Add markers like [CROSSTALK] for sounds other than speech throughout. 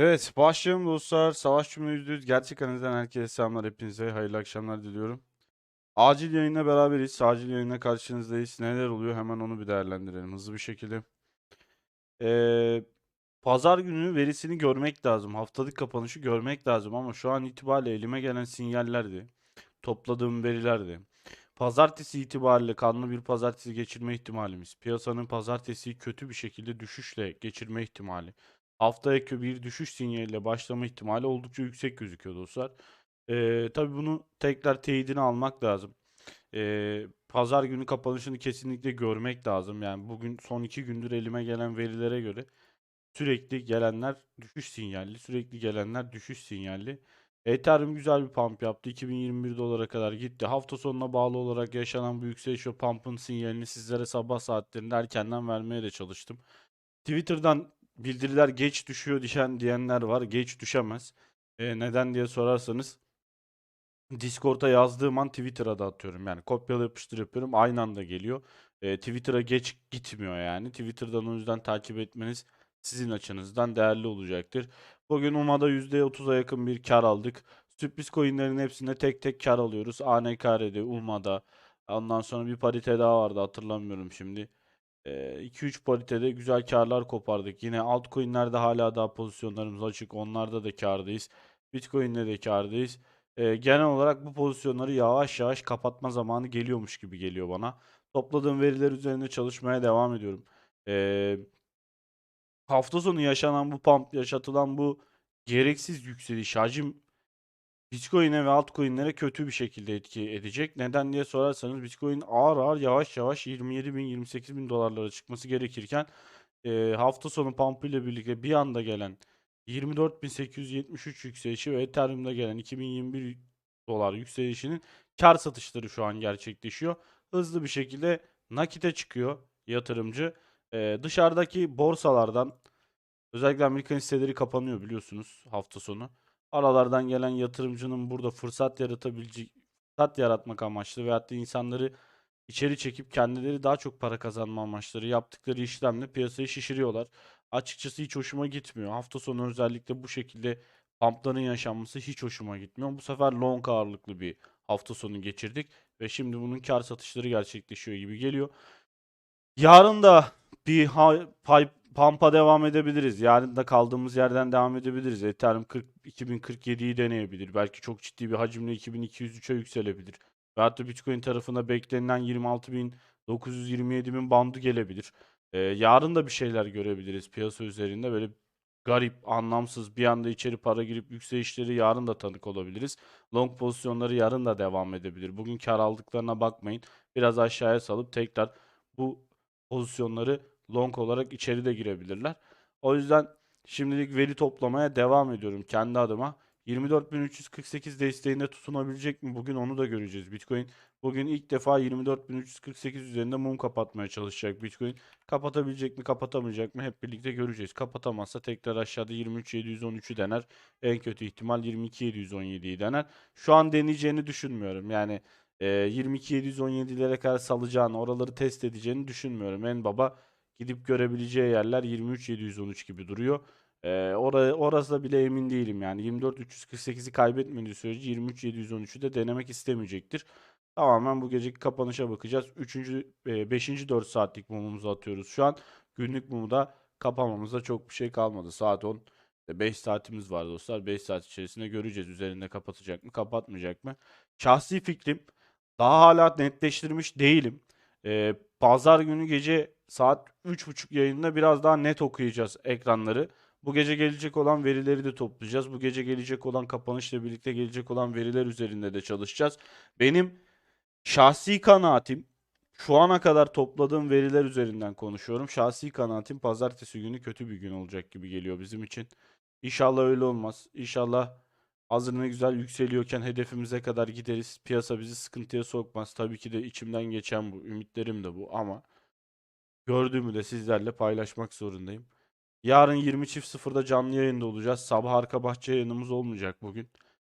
Evet, başlayalım dostlar. Savaş yüzde yüz gerçek analizden herkese selamlar. Hepinize hayırlı akşamlar diliyorum. Acil yayınla beraberiz. Acil yayınla karşınızdayız. Neler oluyor hemen onu bir değerlendirelim hızlı bir şekilde. Ee, pazar günü verisini görmek lazım. Haftalık kapanışı görmek lazım ama şu an itibariyle elime gelen sinyallerdi. Topladığım verilerdi. Pazartesi itibariyle kanlı bir pazartesi geçirme ihtimalimiz. Piyasanın pazartesiyi kötü bir şekilde düşüşle geçirme ihtimali. Haftaya bir düşüş sinyaliyle başlama ihtimali oldukça yüksek gözüküyor dostlar. Ee, tabii bunu tekrar teyidini almak lazım. Ee, pazar günü kapanışını kesinlikle görmek lazım. Yani bugün son iki gündür elime gelen verilere göre sürekli gelenler düşüş sinyalli, sürekli gelenler düşüş sinyalli. Ethereum güzel bir pump yaptı. 2021 dolara kadar gitti. Hafta sonuna bağlı olarak yaşanan bu yükseliş ve pump'ın sinyalini sizlere sabah saatlerinde erkenden vermeye de çalıştım. Twitter'dan bildiriler geç düşüyor diyen diyenler var. Geç düşemez. E, neden diye sorarsanız Discord'a yazdığım an Twitter'a da atıyorum. Yani kopyala yapıştır yapıyorum. Aynı anda geliyor. E, Twitter'a geç gitmiyor yani. Twitter'dan o yüzden takip etmeniz sizin açınızdan değerli olacaktır. Bugün UMA'da %30'a yakın bir kar aldık. Sürpriz coinlerin hepsinde tek tek kar alıyoruz. ANKR'de, UMA'da. Ondan sonra bir parite daha vardı hatırlamıyorum şimdi. 2-3 paritede güzel karlar kopardık. Yine altcoin'lerde hala daha pozisyonlarımız açık. Onlarda da kârdayız. Bitcoin'de de kârdayız. Ee, genel olarak bu pozisyonları yavaş yavaş kapatma zamanı geliyormuş gibi geliyor bana. Topladığım veriler üzerinde çalışmaya devam ediyorum. Ee, hafta sonu yaşanan bu pump, yaşatılan bu gereksiz yükseliş, hacim Bitcoin'e ve altcoin'lere kötü bir şekilde etki edecek. Neden diye sorarsanız Bitcoin ağır ağır yavaş yavaş 27 bin 28 bin dolarlara çıkması gerekirken e, hafta sonu pump ile birlikte bir anda gelen 24.873 yükselişi ve Ethereum'da gelen 2021 dolar yükselişinin kar satışları şu an gerçekleşiyor. Hızlı bir şekilde nakite çıkıyor yatırımcı. E, dışarıdaki borsalardan özellikle Amerikan hisseleri kapanıyor biliyorsunuz hafta sonu aralardan gelen yatırımcının burada fırsat yaratabilecek fırsat yaratmak amaçlı veyahut da insanları içeri çekip kendileri daha çok para kazanma amaçları yaptıkları işlemle piyasayı şişiriyorlar. Açıkçası hiç hoşuma gitmiyor. Hafta sonu özellikle bu şekilde pumpların yaşanması hiç hoşuma gitmiyor. Bu sefer long ağırlıklı bir hafta sonu geçirdik ve şimdi bunun kar satışları gerçekleşiyor gibi geliyor. Yarın da bir pay, pampa devam edebiliriz. Yarın da kaldığımız yerden devam edebiliriz. Ethereum 40, 2047'yi deneyebilir. Belki çok ciddi bir hacimle 2203'e yükselebilir. Veyahut da Bitcoin tarafında beklenilen 26.927 bin bandı gelebilir. Ee, yarın da bir şeyler görebiliriz piyasa üzerinde. Böyle garip, anlamsız bir anda içeri para girip yükselişleri yarın da tanık olabiliriz. Long pozisyonları yarın da devam edebilir. Bugün kar aldıklarına bakmayın. Biraz aşağıya salıp tekrar bu pozisyonları long olarak içeri de girebilirler. O yüzden şimdilik veri toplamaya devam ediyorum kendi adıma. 24.348 desteğinde tutunabilecek mi? Bugün onu da göreceğiz. Bitcoin bugün ilk defa 24.348 üzerinde mum kapatmaya çalışacak Bitcoin. Kapatabilecek mi, kapatamayacak mı? Hep birlikte göreceğiz. Kapatamazsa tekrar aşağıda 23.713'ü dener. En kötü ihtimal 22.717'yi dener. Şu an deneyeceğini düşünmüyorum. Yani e, 22.717'lere kadar salacağını, oraları test edeceğini düşünmüyorum. En baba gidip görebileceği yerler 23.713 gibi duruyor. Ee, oraya, orası da bile emin değilim yani. 24.348'i kaybetmediği sürece 23.713'ü de denemek istemeyecektir. Tamamen bu geceki kapanışa bakacağız. 3. 5. 4 saatlik mumumuzu atıyoruz şu an. Günlük mumu da kapamamıza çok bir şey kalmadı. Saat 10. 5 saatimiz var dostlar. 5 saat içerisinde göreceğiz üzerinde kapatacak mı, kapatmayacak mı. Şahsi fikrim daha hala netleştirmiş değilim. Ee, pazar günü gece saat 3.30 yayında biraz daha net okuyacağız ekranları. Bu gece gelecek olan verileri de toplayacağız. Bu gece gelecek olan kapanışla birlikte gelecek olan veriler üzerinde de çalışacağız. Benim şahsi kanaatim şu ana kadar topladığım veriler üzerinden konuşuyorum. Şahsi kanaatim pazartesi günü kötü bir gün olacak gibi geliyor bizim için. İnşallah öyle olmaz. İnşallah hazır güzel yükseliyorken hedefimize kadar gideriz. Piyasa bizi sıkıntıya sokmaz. Tabii ki de içimden geçen bu. Ümitlerim de bu ama gördüğümü de sizlerle paylaşmak zorundayım. Yarın 20.00'da canlı yayında olacağız. Sabah arka bahçe yayınımız olmayacak bugün.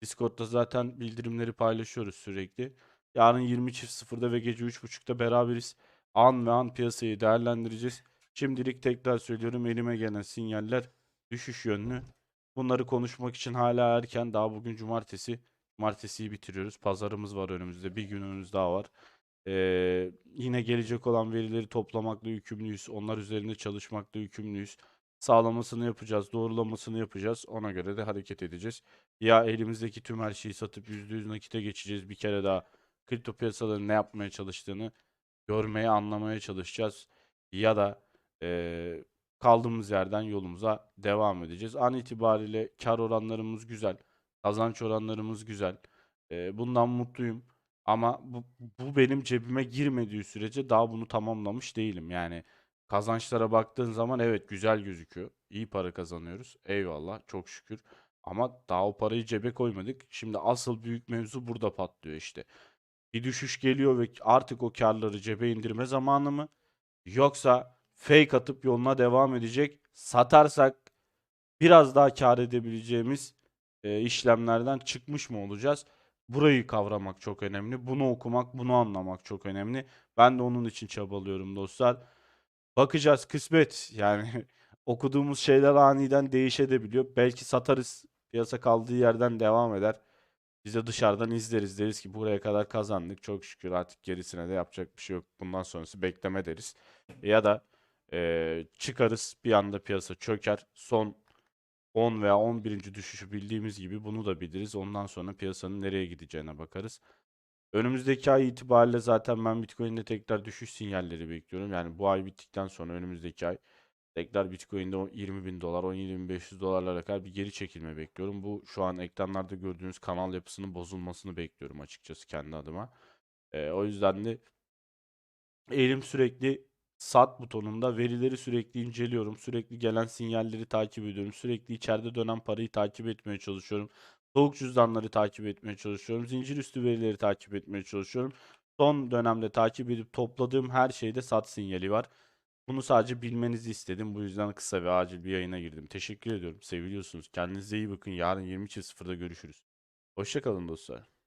Discord'da zaten bildirimleri paylaşıyoruz sürekli. Yarın 20.00'da ve gece 3.30'da beraberiz. An ve an piyasayı değerlendireceğiz. Şimdilik tekrar söylüyorum elime gelen sinyaller düşüş yönlü. Bunları konuşmak için hala erken. Daha bugün cumartesi. Cumartesiyi bitiriyoruz. Pazarımız var önümüzde. Bir günümüz daha var. Ee, yine gelecek olan verileri toplamakla yükümlüyüz. Onlar üzerinde çalışmakla yükümlüyüz. Sağlamasını yapacağız, doğrulamasını yapacağız. Ona göre de hareket edeceğiz. Ya elimizdeki tüm her şeyi satıp %100 nakite geçeceğiz. Bir kere daha kripto piyasaların ne yapmaya çalıştığını görmeye, anlamaya çalışacağız. Ya da eee, kaldığımız yerden yolumuza devam edeceğiz. An itibariyle kar oranlarımız güzel. Kazanç oranlarımız güzel. Eee, bundan mutluyum. Ama bu, bu benim cebime girmediği sürece daha bunu tamamlamış değilim. Yani kazançlara baktığın zaman evet güzel gözüküyor. İyi para kazanıyoruz. Eyvallah çok şükür. Ama daha o parayı cebe koymadık. Şimdi asıl büyük mevzu burada patlıyor işte. Bir düşüş geliyor ve artık o karları cebe indirme zamanı mı? Yoksa fake atıp yoluna devam edecek. Satarsak biraz daha kar edebileceğimiz e, işlemlerden çıkmış mı olacağız? Burayı kavramak çok önemli. Bunu okumak, bunu anlamak çok önemli. Ben de onun için çabalıyorum dostlar. Bakacağız kısmet. Yani [LAUGHS] okuduğumuz şeyler aniden değişebiliyor. Belki satarız. Piyasa kaldığı yerden devam eder. Biz de dışarıdan izleriz. Deriz ki buraya kadar kazandık. Çok şükür artık gerisine de yapacak bir şey yok. Bundan sonrası bekleme deriz. Ya da eee, çıkarız bir anda piyasa çöker. Son 10 veya 11. düşüşü bildiğimiz gibi bunu da biliriz. Ondan sonra piyasanın nereye gideceğine bakarız. Önümüzdeki ay itibariyle zaten ben Bitcoin'de tekrar düşüş sinyalleri bekliyorum. Yani bu ay bittikten sonra önümüzdeki ay tekrar Bitcoin'de o 20 bin dolar, 17.500 dolarlara kadar bir geri çekilme bekliyorum. Bu şu an ekranlarda gördüğünüz kanal yapısının bozulmasını bekliyorum açıkçası kendi adıma. Ee, o yüzden de elim sürekli sat butonunda verileri sürekli inceliyorum. Sürekli gelen sinyalleri takip ediyorum. Sürekli içeride dönen parayı takip etmeye çalışıyorum. Soğuk cüzdanları takip etmeye çalışıyorum. Zincir üstü verileri takip etmeye çalışıyorum. Son dönemde takip edip topladığım her şeyde sat sinyali var. Bunu sadece bilmenizi istedim. Bu yüzden kısa ve acil bir yayına girdim. Teşekkür ediyorum. Seviliyorsunuz. Kendinize iyi bakın. Yarın 20.00'da görüşürüz. Hoşçakalın dostlar.